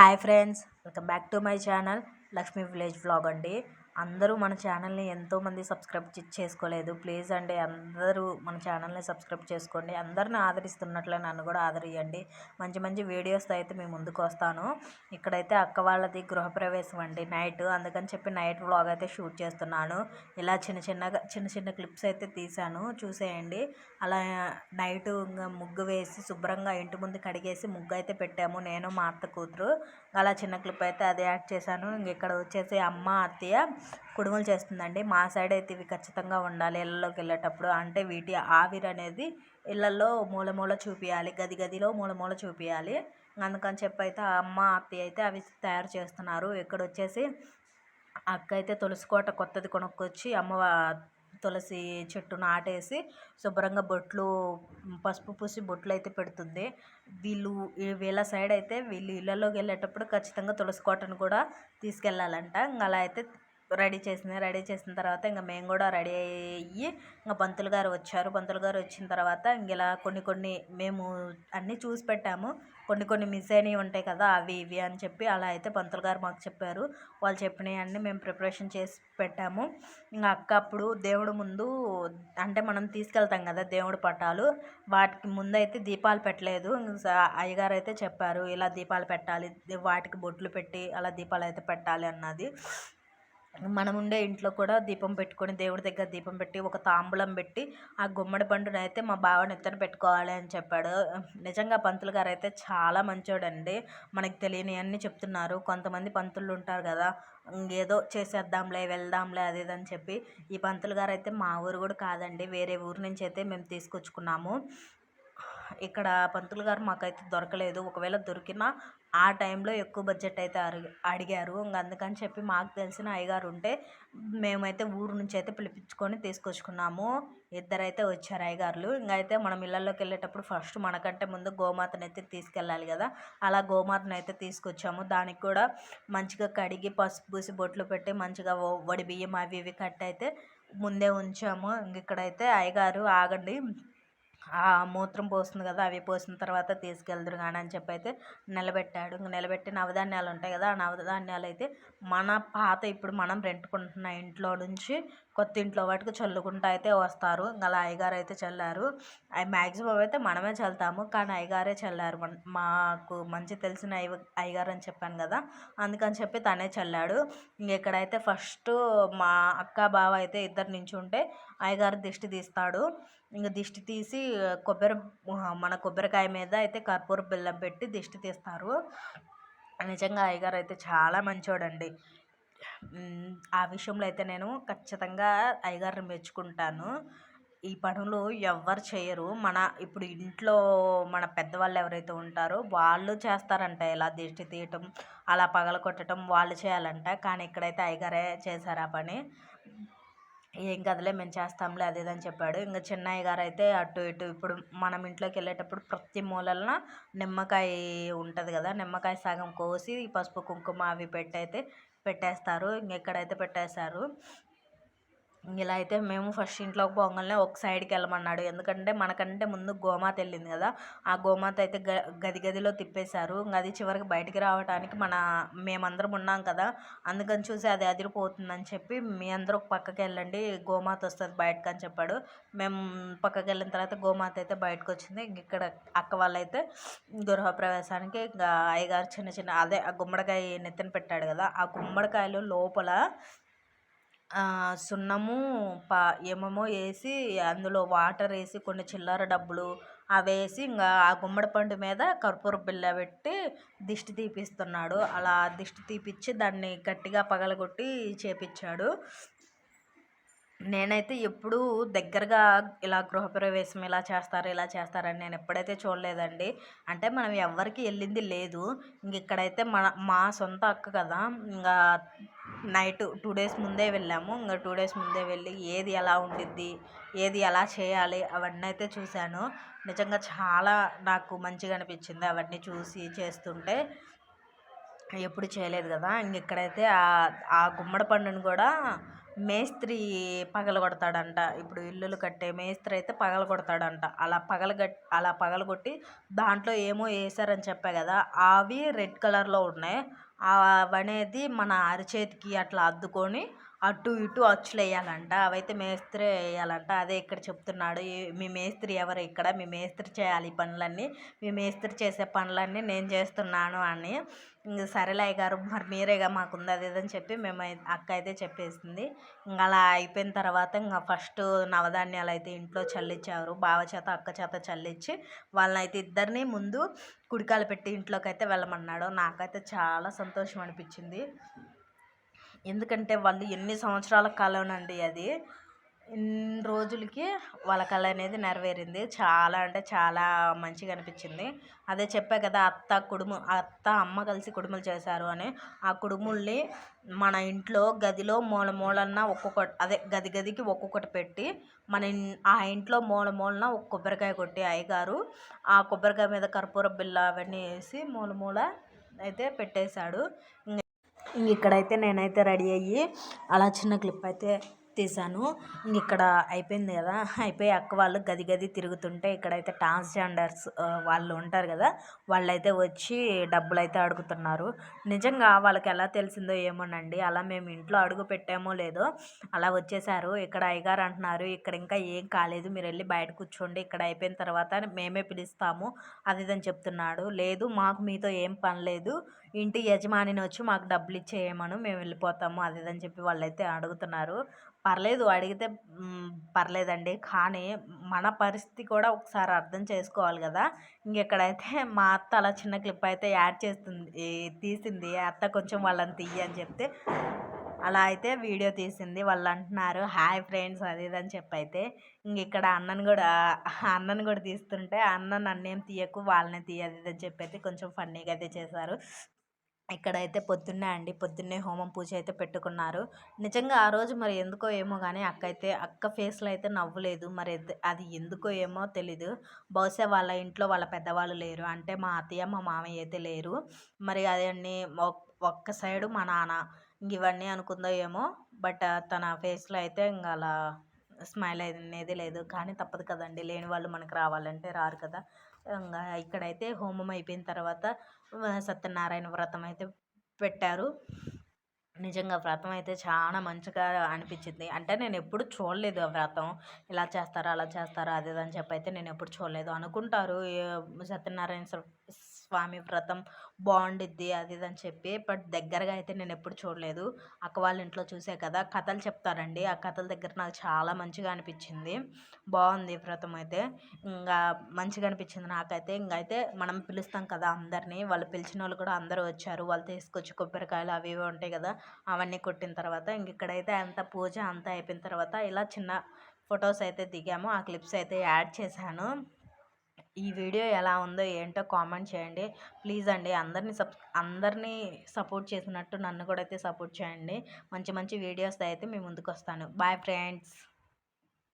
Hi friends welcome back to my channel Lakshmi village vlog అండి. అందరూ మన ఛానల్ని ఎంతోమంది సబ్స్క్రైబ్ చేసుకోలేదు. ప్లీజ్ అండి అందరూ మన ఛానల్ని సబ్స్క్రైబ్ చేసుకోండి. అందరిని ఆదరిస్తున్నట్లే నన్ను కూడా ఆదరియండి. మంచి మంచి వీడియోస్తో అయితే మేము ముందుకు వస్తాను. ఇక్కడైతే అక్క వాళ్ళది గృహప్రవేశం అండి నైట్. అందుకని చెప్పి నైట్ వ్లాగ్ అయితే షూట్ చేస్తున్నాను. ఇలా చిన్న చిన్నగా చిన్న చిన్న క్లిప్స్ అయితే తీశాను. చూసేయండి. అలా నైట్ ఇంకా ముగ్గు వేసి శుభ్రంగా ఇంటి ముందు కడిగేసి ముగ్గు అయితే పెట్టాము. నేను మా అత్త కూతురు. అలా చిన్న క్లిప్ అయితే అదే యాడ్ చేశాను. ఇంక ఇక్కడ వచ్చేసి అమ్మ అత్తయ్య కుడుములు చేస్తుందండి. మా సైడ్ అయితే ఇవి ఖచ్చితంగా ఉండాలి ఇళ్ళలోకి వెళ్ళేటప్పుడు. అంటే వీటి ఆవిరి అనేది ఇళ్ళల్లో మూల మూల చూపించాలి గది గదిలో మూల మూల చూపించాలి అందుకని చెప్పి అయితే ఆ అమ్మ అత్తయ్య అయితే అవి తయారు చేస్తున్నారు. ఇక్కడ వచ్చేసి అక్క అయితే తులసి కోట కొత్తది కొనుక్కొచ్చి అమ్మ తులసి చెట్టు నాటేసి శుభ్రంగా బొట్లు పసుపు పూసి బొట్లు అయితే పెడుతుంది. వీళ్ళు వీళ్ళ సైడ్ అయితే వీళ్ళు ఇళ్ళలోకి వెళ్ళేటప్పుడు ఖచ్చితంగా తులసి కోటను కూడా తీసుకెళ్ళాలంట. ఇంకా అలా అయితే రెడీ చేసింది. రెడీ చేసిన తర్వాత ఇంకా మేము కూడా రెడీ అయ్యి ఇంకా పంతులు గారు వచ్చారు. పంతులు గారు వచ్చిన తర్వాత ఇంక ఇలా కొన్ని కొన్ని మేము అన్నీ చూసి పెట్టాము. కొన్ని కొన్ని మిస్ అయినవి ఉంటాయి కదా అవి ఇవి అని చెప్పి అలా అయితే పంతులు గారు మాకు చెప్పారు. వాళ్ళు చెప్పినవి అన్నీ మేము ప్రిపరేషన్ చేసి పెట్టాము. ఇంకా అక్క అప్పుడు దేవుడు ముందు అంటే మనం తీసుకెళ్తాం కదా దేవుడి పటాలు వాటికి ముందు అయితే దీపాలు పెట్టలేదు. అయ్యగారు అయితే చెప్పారు ఇలా దీపాలు పెట్టాలి వాటికి బొట్లు పెట్టి అలా దీపాలు అయితే పెట్టాలి అన్నది. మనం ఉండే ఇంట్లో కూడా దీపం పెట్టుకొని దేవుడి దగ్గర దీపం పెట్టి ఒక తాంబూలం పెట్టి ఆ గుమ్మడి పండును అయితే మా బావ నెత్తన పెట్టుకోవాలి అని చెప్పాడు. నిజంగా పంతులు గారు అయితే చాలా మంచోడండి. మనకి తెలియనివన్నీ చెప్తున్నారు. కొంతమంది పంతులు ఉంటారు కదా ఏదో చేసేద్దాంలే వెళ్దాంలే అది ఇది అని చెప్పి. ఈ పంతులు గారు అయితే మా ఊరు కూడా కాదండి. వేరే ఊరు నుంచి అయితే మేము తీసుకొచ్చుకున్నాము. ఇక్కడ పంతులు గారు మాకైతే దొరకలేదు. ఒకవేళ దొరికినా ఆ టైంలో ఎక్కువ బడ్జెట్ అయితే అడిగి అడిగారు. ఇంక అందుకని చెప్పి మాకు తెలిసిన అయ్యగారు ఉంటే మేమైతే ఊరు నుంచి అయితే పిలిపించుకొని తీసుకొచ్చుకున్నాము. ఇద్దరైతే వచ్చారు అయ్యగారులు. ఇంకా అయితే మనం ఇళ్ళల్లోకి వెళ్ళేటప్పుడు ఫస్ట్ మనకంటే ముందు గోమాతను అయితే తీసుకెళ్ళాలి కదా. అలా గోమాతను అయితే తీసుకొచ్చాము. దానికి కూడా మంచిగా కడిగి పసుపు పూసి బొట్లు పెట్టి మంచిగా వడి బియ్యం అవి ఇవి కట్టి అయితే ముందే ఉంచాము. ఇంక ఇక్కడైతే అయ్యగారు ఆగండి. ఆ మూత్రం పోస్తుంది కదా అవి పోసిన తర్వాత తీసుకెళ్దురు కానీ అని చెప్పి అయితే నిలబెట్టాడు. ఇంక నిలబెట్టి నవధాన్యాలు ఉంటాయి కదా ఆ నవధాన్యాలు అయితే మన పాత ఇప్పుడు మనం రెంట్కుంటున్న ఇంట్లో నుంచి కొత్త ఇంట్లో వాటికి చల్లుకుంటూ అయితే వస్తారు. ఇంకా అలా అయ్యగారు అయితే చల్లారు. అవి మ్యాక్సిమం అయితే మనమే చల్లుతాము. కానీ అయ్యగారే చల్లారు. మాకు మంచి తెలిసిన అయ్య అయ్యగారు అని చెప్పాను కదా అందుకని చెప్పి తనే చల్లాడు. ఇంక ఇక్కడైతే ఫస్ట్ మా అక్క బావ అయితే ఇద్దరు నుంచి ఉంటే అయ్యగారు దిష్టి తీస్తాడు. ఇంకా దిష్టి తీసి కొబ్బరి మన కొబ్బరికాయ మీద అయితే కర్పూర బెల్లం పెట్టి దిష్టి తీస్తారు. నిజంగా అయ్యగారు అయితే చాలా మంచోడండి. ఆ విషయంలో అయితే నేను ఖచ్చితంగా అయ్యగారిని మెచ్చుకుంటాను. ఈ పనులు ఎవ్వరు చేయరు. మన ఇప్పుడు ఇంట్లో మన పెద్దవాళ్ళు ఎవరైతే ఉంటారో వాళ్ళు చేస్తారంట. ఇలా దిష్టి తీయటం అలా పగల కొట్టడం వాళ్ళు చేయాలంట. కానీ ఇక్కడైతే అయ్యగారే చేశారు ఆ పని. ఏం కదలే మేము చేస్తాంలే అది చెప్పాడు. ఇంకా చిన్నయ్య గారు అయితే అటు ఇటు ఇప్పుడు మనం ఇంట్లోకి వెళ్ళేటప్పుడు ప్రతి మూలన నిమ్మకాయ ఉంటుంది కదా నిమ్మకాయ సగం కోసి పసుపు కుంకుమ అవి పెట్టి అయితే పెట్టేస్తారు. ఇంకెక్కడైతే పెట్టేస్తారు పెట్టేశారు? ఇలా అయితే మేము ఫస్ట్ ఇంట్లోకి పోగానే ఒక సైడ్కి వెళ్ళమన్నాడు. ఎందుకంటే మనకంటే ముందు గోమాత వెళ్ళింది కదా ఆ గోమాత అయితే గ గది గదిలో తిప్పేశారు. ఇంక అది చివరికి బయటికి రావడానికి మన మేమందరం ఉన్నాం కదా అందుకని చూసి అది అదిరిపోతుందని చెప్పి మీ అందరూ ఒక పక్కకి వెళ్ళండి గోమాత వస్తుంది బయటకు అని చెప్పాడు. మేము పక్కకి వెళ్ళిన తర్వాత గోమాత అయితే బయటకు వచ్చింది. ఇక్కడ అక్క వాళ్ళైతే గృహప్రవేశానికి ఇంకా అయ్యగారు చిన్న చిన్న అదే ఆ గుమ్మడికాయ నెత్తిన పెట్టాడు కదా ఆ గుమ్మడికాయలు లోపల సున్నము పా ఏమేమో వేసి అందులో వాటర్ వేసి కొన్ని చిల్లర డబ్బులు అవి వేసి ఇంకా ఆ గుమ్మడి పండు మీద కర్పూర బిళ్ళ పెట్టి దిష్టి తీపిస్తున్నాడు. అలా దిష్టి తీపిచ్చి దాన్ని గట్టిగా పగలగొట్టి చేపించాడు. నేనైతే ఎప్పుడూ దగ్గరగా ఇలా గృహప్రవేశం ఇలా చేస్తారు ఇలా చేస్తారని నేను ఎప్పుడైతే చూడలేదండి. అంటే మనం ఎవ్వరికి వెళ్ళింది లేదు. ఇంక ఇక్కడైతే మన మా సొంత అక్క కదా ఇంకా నైట్ టూ డేస్ ముందే వెళ్ళాము. ఇంకా టూ డేస్ ముందే వెళ్ళి ఏది ఎలా ఉండిద్ది ఏది ఎలా చేయాలి అవన్నీ అయితే చూశాను. నిజంగా చాలా నాకు మంచిగా అనిపించింది అవన్నీ చూసి చేస్తుంటే. ఎప్పుడు చేయలేదు కదా ఇంక ఇక్కడైతే ఆ- ఆ గుమ్మడి పండుని కూడా మేస్త్రి పగల కొడతాడంట ఇప్పుడు ఇల్లులు కట్టే మేస్త్రి అయితే పగల కొడతాడంట అలా పగల అలా పగలగొట్టి దాంట్లో ఏమో వేసారని చెప్పా కదా అవి రెడ్ కలర్లో ఉన్నాయి. అవనేది మన అరిచేతికి అట్లా అద్దుకొని అటు ఇటు అచ్చులు వేయాలంట అవైతే మేస్త్రి వేయాలంట. అదే ఇక్కడ చెప్తున్నాడు మీ మేస్త్రి ఎవరు ఇక్కడ? మీ మేస్త్రి చేయాలి ఈ పనులన్నీ. మీ మేస్త్రి చేసే పనులన్నీ నేను చేస్తున్నాను అని సరేలే గారు మరి మీరేగా మాకు ఉంది అది చెప్పి మేము అక్క అయితే చెప్పేసింది. ఇంకా అలా అయిపోయిన తర్వాత ఇంకా ఫస్ట్ నవధాన్యాలు అయితే ఇంట్లో చల్లించారు బావ చేత అక్క చేత చల్లించి వాళ్ళని అయితే ఇద్దరిని ముందు కుడికాలు పెట్టి ఇంట్లోకి అయితే వెళ్ళమన్నాడు. నాకైతే చాలా సంతోషం అనిపించింది. ఎందుకంటే వాళ్ళు ఎన్ని సంవత్సరాల కళనండి అది. ఇన్ని రోజులకి వాళ్ళ కళ అనేది నెరవేరింది. చాలా అంటే చాలా మంచిగా అనిపించింది. అదే చెప్పా కదా అత్త కుడుము అత్త అమ్మ కలిసి కుడుములు చేశారు అని. ఆ కుడుముల్ని మన ఇంట్లో గదిలో మూల మూలన్న ఒక్కొక్కటి అదే గది గదికి ఒక్కొక్కటి పెట్టి మన ఆ ఇంట్లో మూల మూలన ఒక కొబ్బరికాయ కొట్టి అయ్యగారు ఆ కొబ్బరికాయ మీద కర్పూర బిల్ల అవన్నీ వేసి మూల మూల అయితే పెట్టేశాడు. ఇంక ఇక్కడైతే నేనైతే రెడీ అయ్యి అలా చిన్న క్లిప్ అయితే తీసాను ఇక్కడ అయిపోయింది కదా. అయిపోయి అక్క వాళ్ళు గది గది తిరుగుతుంటే ఇక్కడైతే ట్రాన్స్జెండర్స్ వాళ్ళు ఉంటారు కదా. వాళ్ళైతే వచ్చి డబ్బులు అయితే అడుగుతున్నారు. నిజంగా వాళ్ళకి ఎలా తెలిసిందో ఏమోనండి. అలా మేము ఇంట్లో అడుగు పెట్టామో లేదో అలా వచ్చేసారు. ఇక్కడ అయ్యగారు అంటున్నారు ఇక్కడ ఇంకా ఏం కాలేదు. మీరు వెళ్ళి బయట కూర్చోండి. ఇక్కడ అయిపోయిన తర్వాత మేమే పిలుస్తాము. అది ఇదని చెప్తున్నాడు. లేదు మాకు మీతో ఏం పని లేదు. ఇంటి యజమానిని వచ్చి మాకు డబ్బులు ఇచ్చేయమను మేము వెళ్ళిపోతాము అది ఇదని చెప్పి వాళ్ళైతే అడుగుతున్నారు. పర్లేదు అడిగితే పర్లేదండి. కానీ మన పరిస్థితి కూడా ఒకసారి అర్థం చేసుకోవాలి కదా. ఇంకెక్కడైతే మా అత్త అలా చిన్న క్లిప్ అయితే యాడ్ చేస్తుంది తీసింది అత్త కొంచెం వాళ్ళని తీయ అని చెప్తే అలా అయితే వీడియో తీసింది వాళ్ళు అంటున్నారు హాయ్ ఫ్రెండ్స్ అది ఇది అని చెప్పి అయితే ఇక్కడ అన్నను కూడా అన్నను కూడా తీస్తుంటే అన్న నన్నేం తీయకు వాళ్ళనే తీయదు ఇది అని చెప్పి అయితే కొంచెం ఫన్నీగా అయితే చేశారు. ఇక్కడైతే పొద్దున్నే అండి. పొద్దున్నే హోమం పూజ అయితే పెట్టుకున్నారు. నిజంగా ఆ రోజు మరి ఎందుకో ఏమో కానీ అక్క అయితే అక్క ఫేస్లో అయితే నవ్వులేదు. మరి అది ఎందుకో ఏమో తెలీదు. బహుశా వాళ్ళ ఇంట్లో వాళ్ళ పెద్దవాళ్ళు లేరు. అంటే మా అత్తయ్య మా మామయ్య అయితే లేరు. మరి అదన్నీ ఒక్క సైడు మా నాన్న ఇంక ఇవన్నీ అనుకుందో ఏమో. బట్ తన ఫేస్లో అయితే ఇంకా అలా స్మైల్ అనేది లేదు. కానీ తప్పదు కదండి. లేని వాళ్ళు మనకు రావాలంటే రారు కదా. ఇక్కడైతే హోమం అయిపోయిన తర్వాత సత్యనారాయణ వ్రతం అయితే పెట్టారు. నిజంగా వ్రతం అయితే చాలా మంచిగా అనిపించింది. అంటే నేను ఎప్పుడు చూడలేదు ఆ వ్రతం. ఇలా చేస్తారా అలా చేస్తారా అదేదని చెప్పి అయితే నేను ఎప్పుడు చూడలేదు అనుకుంటారు. సత్యనారాయణ స్వామి వ్రతం బాగుండిద్ది అది ఇది అని చెప్పి. బట్ దగ్గరగా అయితే నేను ఎప్పుడు చూడలేదు. అక్క వాళ్ళ ఇంట్లో చూసే కదా. కథలు చెప్తారండి. ఆ కథల దగ్గర నాకు చాలా మంచిగా అనిపించింది. బాగుంది వ్రతం అయితే. ఇంకా మంచిగా అనిపించింది నాకైతే. ఇంకైతే అయితే మనం పిలుస్తాం కదా అందరినీ. వాళ్ళు పిలిచిన వాళ్ళు కూడా అందరూ వచ్చారు. వాళ్ళు తీసుకొచ్చి కొబ్బరికాయలు అవి ఇవి ఉంటాయి కదా. అవన్నీ కొట్టిన తర్వాత ఇంక ఇక్కడైతే అంత పూజ అంతా అయిపోయిన తర్వాత ఇలా చిన్న ఫొటోస్ అయితే దిగాము. ఆ క్లిప్స్ అయితే యాడ్ చేశాను. ఈ వీడియో ఎలా ఉందో ఏంటో కామెంట్ చేయండి. ప్లీజ్ అండి అందరినీ సబ్ అందరినీ సపోర్ట్ చేసినట్టు నన్ను కూడా అయితే సపోర్ట్ చేయండి. మంచి మంచి వీడియోస్ అయితే మీ ముందుకు వస్తాను. Bye friends.